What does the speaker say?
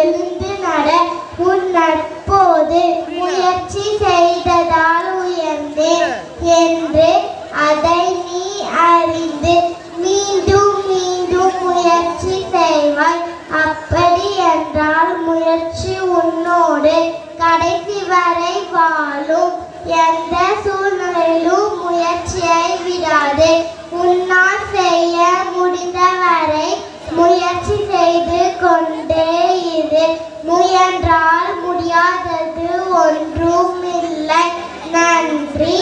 எழுந்து நட உன் நட்போது முயற்சி செய்ததால் உயர்ந்தேன் என்று அதை நீ அறிந்து மீண்டும் மீண்டும் முயற்சி செய்வாய். அப்படி என்றால் முயற்சி உன்னோடு கடைசி வரை வாழும். எந்த சூழ்நிலையிலும் முயற்சியை விடாது. உன்னால் செய்ய முடிந்தவரை முயற்சி செய்து முயன்றால் முடியாதது ஒன்றும் இல்லை நன்றி.